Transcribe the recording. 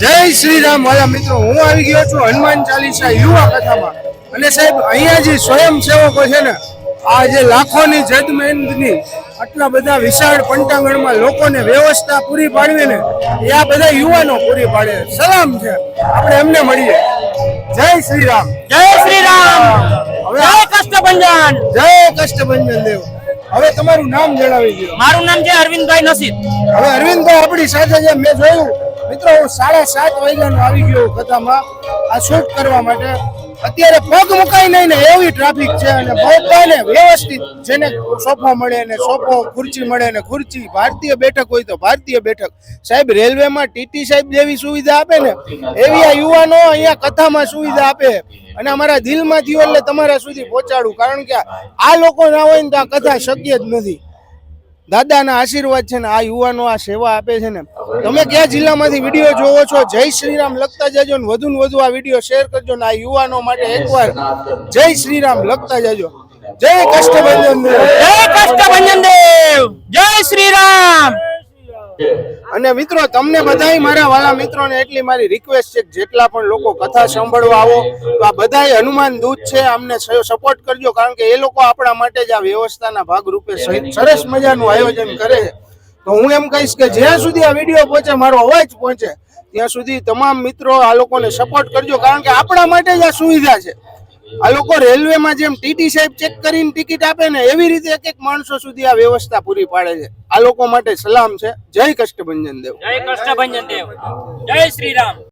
જય શ્રી રામ વાલા મિત્રો હું આવી ગયો છું હનુમાન ચાલીસા યુવા કથામાં. અને સાહેબ અહીંયા જે સ્વયંસેવકો છે ને આ જે લાખોની જજમેન્ટની આટલા બધા વિશાળ પંટાંગણમાં લોકોને વ્યવસ્થા પૂરી પાડવી ને એ આ બધા યુવાનો પૂરી પાડે. સલામ છે. આપણે એમને મળીએ. જય શ્રી રામ જય શ્રી રામ હવે જય કષ્ટભંજન. જય કષ્ટભંજન દેવ. હવે તમારું નામ જણાવી દો. મારું નામ છે અરવિંદભાઈ નસીબ. હવે અરવિંદભાઈ આપણી સાથે છે. મેં જોયું મિત્રો, હું સાડા સાત વાગ્યાનો આવી ગયો કથામાં આ શૂટ કરવા માટે. અત્યારે પગ મુકાય નહીં ને એવી ટ્રાફિક છે અને બધાને વ્યવસ્થિત જેને સોફો મળે ને સોફો ખુરચી મળે ને ખુરચી ભારતીય બેઠક હોય તો ભારતીય બેઠક. સાહેબ, રેલવેમાં ટીટી સાહેબ જેવી સુવિધા આપે ને, એવી આ યુવાનો અહીંયા કથામાં સુવિધા આપે. અને અમારા દિલમાં થયું એટલે તમારા સુધી પહોંચાડું. કારણ કે આ લોકો ના હોય ને તો આ કથા શક્ય જ નથી. દાદાના આશીર્વાદ છે ને આ યુવાનો આ સેવા આપે છે ને તમે કયા જિલ્લામાંથી વીડિયો જોવો છો? જય શ્રીરામ લખતા જજો ને વધુ ને વધુ આ વીડિયો શેર કરજો ને આ યુવાનો માટે એકવાર જય શ્રીરામ લખતા જજો. જય કષ્ટભંજન દેવ. જય કષ્ટભંજન દેવ. જય શ્રીરામ. અને મિત્રો તમને બધાય મારા વાલા મિત્રોને એટલી મારી રિક્વેસ્ટ છે જેટલા પણ લોકો કથા સાંભળવા આવો તો આ બધાય હનુમાન દૂત છે અમને સપોર્ટ કરજો કારણ કે એ લોકો આપણા માટે જ આ વ્યવસ્થાના ભાગ રૂપે સરસ મજાનું આયોજન કરે છે. તો હું એમ કહીશ કે જ્યાં સુધી આ વીડિયો પહોંચે, મારો અવાજ પહોંચે, ત્યાં સુધી તમામ મિત્રો આ લોકોને સપોર્ટ કરજો, કારણ કે આપણા માટે જ આ સુવિધા છે. આ લોકો રેલવેમાં જેમ ટીટી સાહેબ ચેક કરીને ટિકિટ આપે ને, એવી રીતે એક એક માણસો સુધી આ વ્યવસ્થા પૂરી પાડે છે. આ લોકો માટે સલામ છે. જય કષ્ટભંજન દેવ. જય કષ્ટભંજન દેવ. જય શ્રી રામ.